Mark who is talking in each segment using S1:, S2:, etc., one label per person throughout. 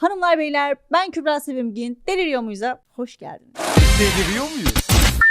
S1: Hanımlar beyler ben Kübra Sevimgin. Deliriyor muyuz'a? Hoş geldiniz.
S2: Deliriyor muyuz?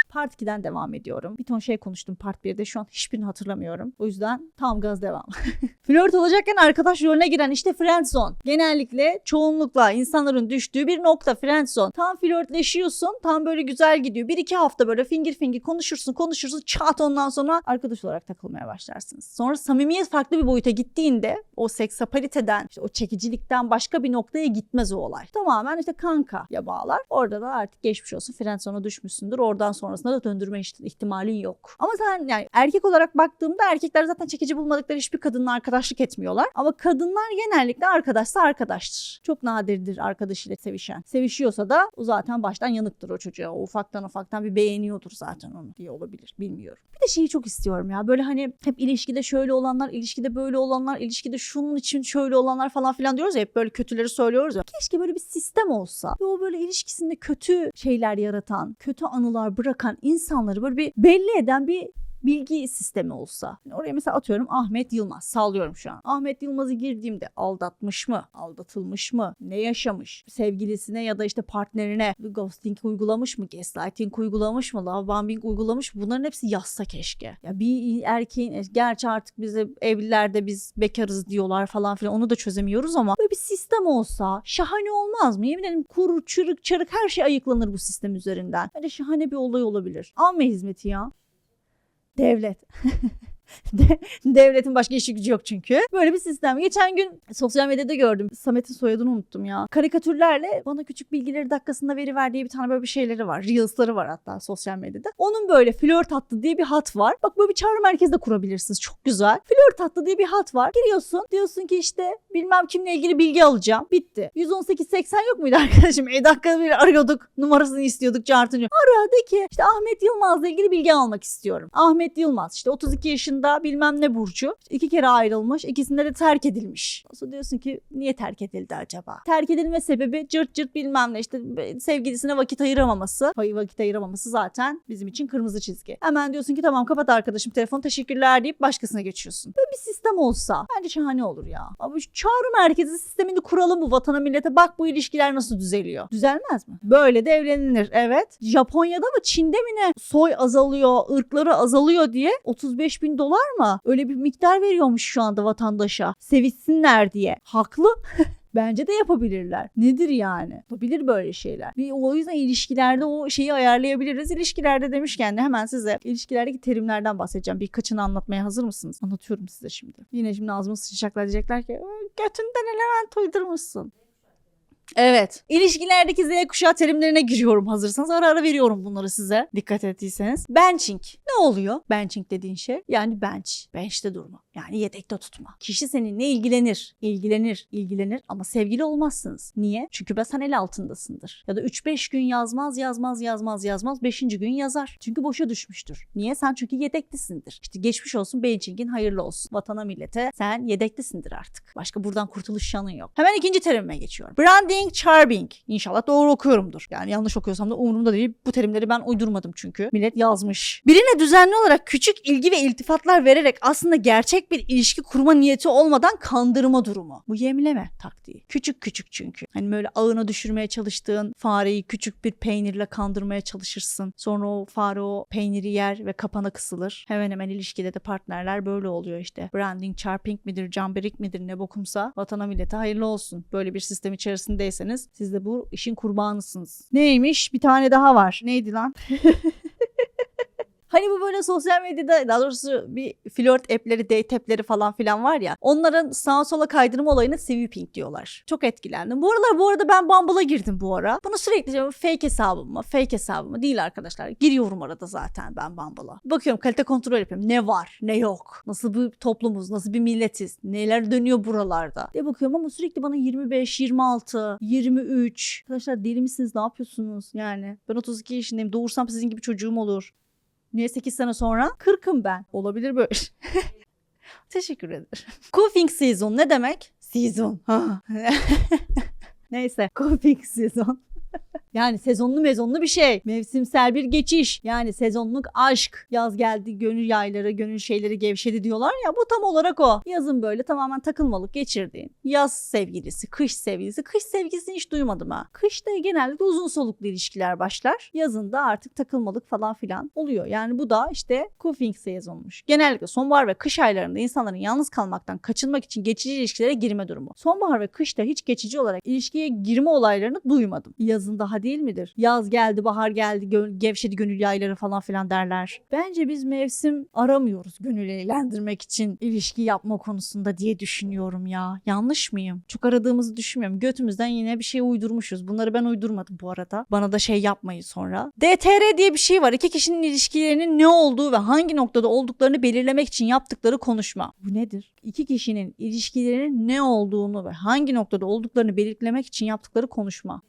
S1: Part 2'den devam ediyorum. Bir ton şey konuştum Part 1'de şu an hiçbirini hatırlamıyorum. O yüzden tam gaz devam. Flört olacakken arkadaş rolüne giren işte friendzone. Genellikle çoğunlukla insanların düştüğü bir nokta friendzone. Tam flörtleşiyorsun tam böyle güzel gidiyor. Bir iki hafta böyle fingir fingir konuşursun konuşursun çat ondan sonra arkadaş olarak takılmaya başlarsınız. Sonra samimiyet farklı bir boyuta gittiğinde o seksapaliteden işte o çekicilikten başka bir noktaya gitmez o olay. Tamamen işte kanka ya bağlar. Orada da artık geçmiş olsun friendzone'a düşmüşsündür. Oradan sonrasında da döndürme iht- ihtimalin yok. Ama sen yani erkek olarak baktığımda erkekler zaten çekici bulmadıkları hiçbir kadınla arkadaşlık etmiyorlar. Ama kadınlar genellikle arkadaşsa arkadaştır. Çok nadirdir arkadaşıyla sevişen. Sevişiyorsa da o zaten baştan yanıktır o çocuğa. O ufaktan ufaktan bir beğeniyordur zaten onu diye olabilir. Bilmiyorum. Bir de şeyi çok istiyorum ya. Böyle hani hep ilişkide şöyle olanlar, ilişkide böyle olanlar, ilişkide şunun için şöyle olanlar falan filan diyoruz ya. Hep böyle kötüleri söylüyoruz ya. Keşke böyle bir sistem olsa. Ve o böyle ilişkisinde kötü şeyler yaratan, kötü anılar bırakan insanları böyle bir belli eden bir bilgi sistemi olsa. Yani oraya mesela atıyorum Ahmet Yılmaz. Sallıyorum şu an. Ahmet Yılmaz'ı girdiğimde aldatmış mı? Aldatılmış mı? Ne yaşamış? Sevgilisine ya da işte partnerine ghosting uygulamış mı? Gaslighting uygulamış mı? Love bombing uygulamış mı? Bunların hepsi yazsa keşke. Ya bir erkeğin e, gerçi artık bize evlilerde biz bekarız diyorlar falan filan onu da çözemiyoruz ama böyle bir sistem olsa şahane olmaz mı? Yemin ederim kuru, çürük, çarık her şey ayıklanır bu sistem üzerinden. Böyle şahane bir olay olabilir. Alma hizmeti ya. Devlet. De- Devletin başka işi gücü yok çünkü. Böyle bir sistem. Geçen gün sosyal medyada gördüm. Samet'in soyadını unuttum ya. Karikatürlerle bana küçük bilgileri dakikasında veriver diye bir tane böyle bir şeyleri var. Reels'ları var hatta sosyal medyada. Onun böyle flört hattı diye bir hat var. Bak böyle bir çağrı merkezi de kurabilirsiniz. Çok güzel. Flört hattı diye bir hat var. Giriyorsun. Diyorsun ki işte bilmem kimle ilgili bilgi alacağım. Bitti. 118.80 yok muydu arkadaşım? E dakikada bir arıyorduk. Numarasını istiyorduk. Çağırtınca. Ara de ki işte Ahmet Yılmaz'la ilgili bilgi almak istiyorum. Ahmet Yılmaz işte 32 yaşında bilmem ne burcu. İki kere ayrılmış. ikisinde de terk edilmiş. Sonra diyorsun ki niye terk edildi acaba? Terk edilme sebebi cırt cırt bilmem ne işte sevgilisine vakit ayıramaması. Hayır vakit ayıramaması zaten bizim için kırmızı çizgi. Hemen diyorsun ki tamam kapat arkadaşım telefonu teşekkürler deyip başkasına geçiyorsun. Böyle bir sistem olsa bence şahane olur ya. Şu çağrı merkezi sistemini kuralım bu vatana millete. Bak bu ilişkiler nasıl düzeliyor. Düzelmez mi? Böyle de evlenilir. Evet. Japonya'da mı Çin'de mi ne? Soy azalıyor, ırkları azalıyor diye 35 bin dolar mı? Öyle bir miktar veriyormuş şu anda vatandaşa. Sevişsinler diye. Haklı. Bence de yapabilirler. Nedir yani? Yapabilir böyle şeyler. Bir, o yüzden ilişkilerde o şeyi ayarlayabiliriz. İlişkilerde demişken de hemen size ilişkilerdeki terimlerden bahsedeceğim. Birkaçını anlatmaya hazır mısınız? Anlatıyorum size şimdi. Yine şimdi ağzıma sıçacaklar diyecekler ki götünden element uydurmuşsun. Evet. İlişkilerdeki Z kuşağı terimlerine giriyorum hazırsanız. Ara ara veriyorum bunları size. Dikkat ettiyseniz. Benching. Ne oluyor? Benching dediğin şey. Yani bench. Bench'te durma. Yani yedekte tutma. Kişi seninle ilgilenir. ilgilenir. ilgilenir ama sevgili olmazsınız. Niye? Çünkü ben sen el altındasındır. Ya da 3-5 gün yazmaz yazmaz yazmaz yazmaz. 5. gün yazar. Çünkü boşa düşmüştür. Niye? Sen çünkü yedektesindir. İşte geçmiş olsun benching'in hayırlı olsun. Vatana millete sen yedektesindir artık. Başka buradan kurtuluş şanın yok. Hemen ikinci terimime geçiyorum. Branding, charming. İnşallah doğru okuyorumdur. Yani yanlış okuyorsam da umurumda değil. Bu terimleri ben uydurmadım çünkü. Millet yazmış. Birine düzenli olarak küçük ilgi ve iltifatlar vererek aslında gerçek bir ilişki kurma niyeti olmadan kandırma durumu. Bu yemleme taktiği. Küçük küçük çünkü. Hani böyle ağına düşürmeye çalıştığın fareyi küçük bir peynirle kandırmaya çalışırsın. Sonra o fare o peyniri yer ve kapana kısılır. Hemen hemen ilişkide de partnerler böyle oluyor işte. Branding, charping midir, camberik midir ne bokumsa vatana millete hayırlı olsun. Böyle bir sistem içerisindeyseniz siz de bu işin kurbanısınız. Neymiş? Bir tane daha var. Neydi lan? Hani bu böyle sosyal medyada daha doğrusu bir flört app'leri, date app'leri falan filan var ya. Onların sağa sola kaydırma olayına sweeping diyorlar. Çok etkilendim. Bu aralar bu arada ben Bumble'a girdim bu ara. Bunu sürekli fake hesabım mı? Fake hesabım mı? Değil arkadaşlar. Giriyorum arada zaten ben Bumble'a. Bakıyorum kalite kontrol yapıyorum. Ne var? Ne yok? Nasıl bir toplumuz? Nasıl bir milletiz? Neler dönüyor buralarda? diye bakıyorum ama sürekli bana 25, 26, 23. Arkadaşlar deli misiniz? Ne yapıyorsunuz? Yani ben 32 yaşındayım. Doğursam sizin gibi çocuğum olur. Niye 8 sene sonra? 40'ım ben. Olabilir böyle. Teşekkür ederim. Coughing season ne demek? Season. Ha. Neyse. Coughing season. Yani sezonlu mezonlu bir şey. Mevsimsel bir geçiş. Yani sezonluk aşk. Yaz geldi gönül yayları, gönül şeyleri gevşedi diyorlar ya bu tam olarak o. Yazın böyle tamamen takılmalık geçirdiğin. Yaz sevgilisi, kış sevgilisi. Kış sevgilisini hiç duymadım ha. Kışta genellikle uzun soluklu ilişkiler başlar. Yazında artık takılmalık falan filan oluyor. Yani bu da işte cuffing sezonmuş. Genellikle sonbahar ve kış aylarında insanların yalnız kalmaktan kaçınmak için geçici ilişkilere girme durumu. Sonbahar ve kışta hiç geçici olarak ilişkiye girme olaylarını duymadım. Yazın daha değil midir? Yaz geldi, bahar geldi, gö- gevşedi gönül yayları falan filan derler. Bence biz mevsim aramıyoruz gönül eğlendirmek için ilişki yapma konusunda diye düşünüyorum ya. Yanlış mıyım? Çok aradığımızı düşünmüyorum. Götümüzden yine bir şey uydurmuşuz. Bunları ben uydurmadım bu arada. Bana da şey yapmayın sonra. DTR diye bir şey var. İki kişinin ilişkilerinin ne olduğu ve hangi noktada olduklarını belirlemek için yaptıkları konuşma. Bu nedir? İki kişinin ilişkilerinin ne olduğunu ve hangi noktada olduklarını belirlemek için yaptıkları konuşma.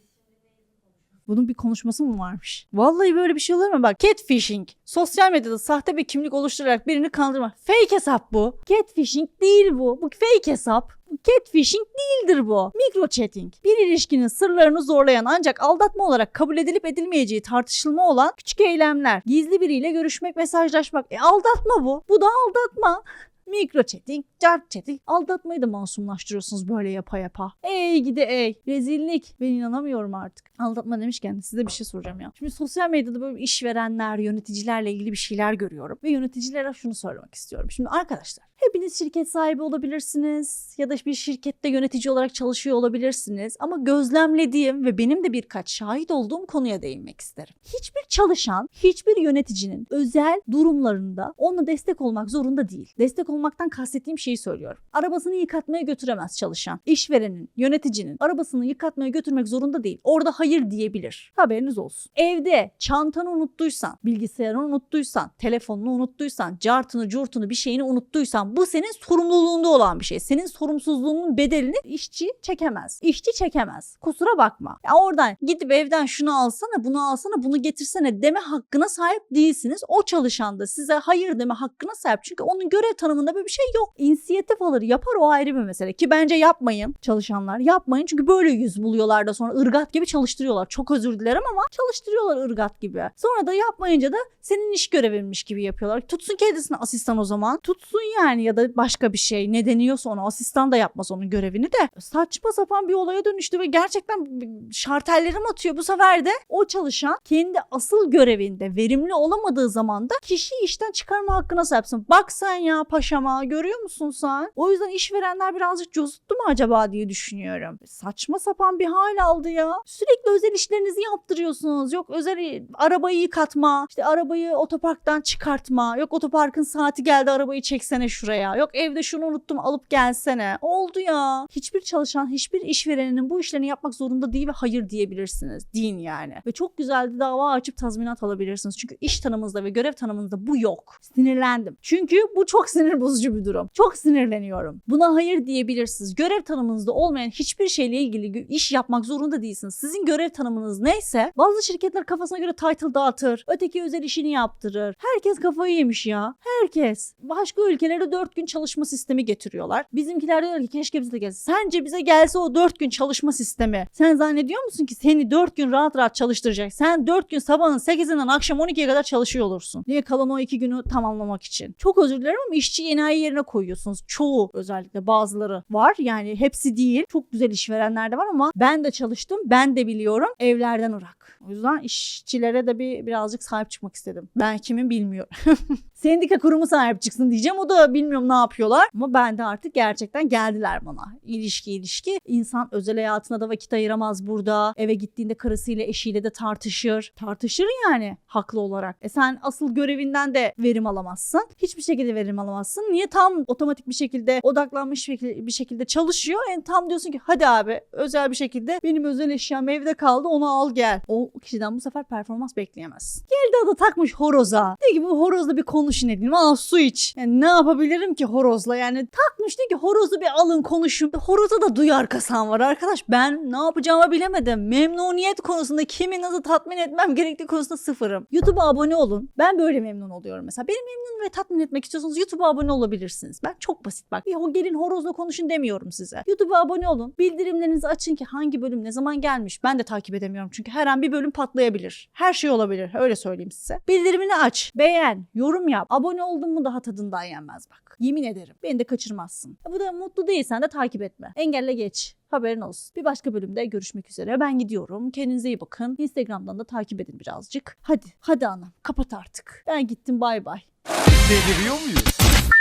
S1: Bunun bir konuşması mı varmış? Vallahi böyle bir şey olur mu? Bak catfishing. Sosyal medyada sahte bir kimlik oluşturarak birini kandırma. Fake hesap bu. Catfishing değil bu. Bu fake hesap. Catfishing değildir bu. Mikro chatting. Bir ilişkinin sırlarını zorlayan ancak aldatma olarak kabul edilip edilmeyeceği tartışılma olan küçük eylemler. Gizli biriyle görüşmek, mesajlaşmak. E aldatma bu. Bu da aldatma. Mikro chatting, cart chatting. Aldatmayı da masumlaştırıyorsunuz böyle yapa yapa. Ey gidi ey. Rezillik. Ben inanamıyorum artık. Aldatma demişken size bir şey soracağım ya. Şimdi sosyal medyada böyle işverenler, yöneticilerle ilgili bir şeyler görüyorum. Ve yöneticilere şunu söylemek istiyorum. Şimdi arkadaşlar hepiniz şirket sahibi olabilirsiniz. Ya da bir şirkette yönetici olarak çalışıyor olabilirsiniz. Ama gözlemlediğim ve benim de birkaç şahit olduğum konuya değinmek isterim. Hiçbir çalışan, hiçbir yöneticinin özel durumlarında ona destek olmak zorunda değil. Destek olmaktan kastettiğim şeyi söylüyorum. Arabasını yıkatmaya götüremez çalışan. İşverenin, yöneticinin arabasını yıkatmaya götürmek zorunda değil. Orada hayır diyebilir. Haberiniz olsun. Evde çantanı unuttuysan, bilgisayarını unuttuysan, telefonunu unuttuysan, cartını, curtunu bir şeyini unuttuysan bu senin sorumluluğunda olan bir şey. Senin sorumsuzluğunun bedelini işçi çekemez. İşçi çekemez. Kusura bakma. Ya oradan gidip evden şunu alsana, bunu alsana, bunu getirsene deme hakkına sahip değilsiniz. O çalışan da size hayır deme hakkına sahip. Çünkü onun görev tanımında böyle bir şey yok. İnisiyatif alır, yapar o ayrı bir mesele. Ki bence yapmayın çalışanlar. Yapmayın çünkü böyle yüz buluyorlar da sonra ırgat gibi çalıştırıyorlar. Çok özür dilerim ama çalıştırıyorlar ırgat gibi. Sonra da yapmayınca da senin iş görevinmiş gibi yapıyorlar. Tutsun kendisine asistan o zaman. Tutsun yani ya da başka bir şey. Ne deniyorsa ona asistan da yapmaz onun görevini de. Saçma sapan bir olaya dönüştü ve gerçekten şartellerim atıyor. Bu sefer de o çalışan kendi asıl görevinde verimli olamadığı zaman da kişiyi işten çıkarma hakkına sahipsin. Bak sen ya paşama görüyor musun sen? O yüzden işverenler birazcık cozuttu mu acaba diye düşünüyorum. Saçma sapan bir hal aldı ya. Sürekli özel işlerinizi yaptırıyorsunuz. Yok özel arabayı yıkatma, işte arabayı otoparktan çıkartma. Yok otoparkın saati geldi arabayı çeksene şuraya. Yok evde şunu unuttum alıp gelsene. Oldu ya. Hiçbir çalışan, hiçbir işverenin bu işlerini yapmak zorunda değil ve hayır diyebilirsiniz. Deyin yani. Ve çok güzel bir dava açıp tazminat alabilirsiniz. Çünkü iş tanımınızda ve görev tanımınızda bu yok. Sinirlendim. Çünkü bu çok sinir bozucu bir durum. Çok sinirleniyorum. Buna hayır diyebilirsiniz. Görev tanımınızda olmayan hiçbir şeyle ilgili iş yapmak zorunda değilsiniz. Sizin görev tanımınız neyse bazı şirketler kafasına göre title dağıtır. Öteki özel işini yaptırır. Herkes kafayı yemiş ya. Herkes. Başka ülkelere 4 gün çalışma sistemi getiriyorlar. Bizimkiler diyor ki keşke bize de gelse. Sence bize gelse o 4 gün çalışma sistemi. Sen zannediyor musun ki seni 4 gün rahat rahat çalıştıracak? Sen 4 gün sabahın 8'inden akşam 12'ye kadar çalışıyor olursun. Niye kalan o 2 günü tamamlamak için? Çok özür dilerim ama işçi enayi yerine koyuyorsunuz. Çoğu özellikle bazıları var. Yani hepsi değil. Çok güzel işverenler de var ama ben de çalıştım. Ben de biliyorum. Evlerden ırak. O yüzden işçilere de bir birazcık sahip çıkmak istedim. Ben kimin bilmiyorum. Sendika kurumu sahip çıksın diyeceğim. O da bilmiyorum ne yapıyorlar. Ama ben de artık gerçekten geldiler bana. İlişki ilişki. İnsan özel hayatına da vakit ayıramaz burada. Eve gittiğinde karısıyla eşiyle de tartışır. Tartışır yani haklı olarak. E sen asıl görevinden de verim alamazsın. Hiçbir şekilde verim alamazsın. Niye tam otomatik bir şekilde odaklanmış bir şekilde çalışıyor. En tam diyorsun ki hadi abi özel bir şekilde benim özel eşyam evde kaldı onu al gel. O kişiden bu sefer performans bekleyemezsin. Geldi adı takmış horoza. De ki bu horozla bir konuşun edeyim. Al su iç. Yani ne yapabilirim ki horozla? Yani takmış de ki horozu bir alın konuşun. Horoza da duyar kasan var arkadaş. Ben ne yapacağımı bilemedim. Memnuniyet konusunda kimi nasıl tatmin etmem gerektiği konusunda sıfırım. YouTube'a abone olun. Ben böyle memnun oluyorum mesela. Beni memnun ve tatmin etmek istiyorsanız YouTube'a abone abone olabilirsiniz. Ben çok basit bak. O gelin horozla konuşun demiyorum size. YouTube'a abone olun. Bildirimlerinizi açın ki hangi bölüm ne zaman gelmiş. Ben de takip edemiyorum çünkü her an bir bölüm patlayabilir. Her şey olabilir. Öyle söyleyeyim size. Bildirimini aç. Beğen. Yorum yap. Abone oldun mu daha tadından yenmez bak. Yemin ederim. Beni de kaçırmazsın. Bu da mutlu değilsen de takip etme. Engelle geç. Haberin olsun. Bir başka bölümde görüşmek üzere. Ben gidiyorum. Kendinize iyi bakın. Instagram'dan da takip edin birazcık. Hadi. Hadi anam. Kapat artık. Ben gittim. Bay bay.
S2: Deliriyor muyuz?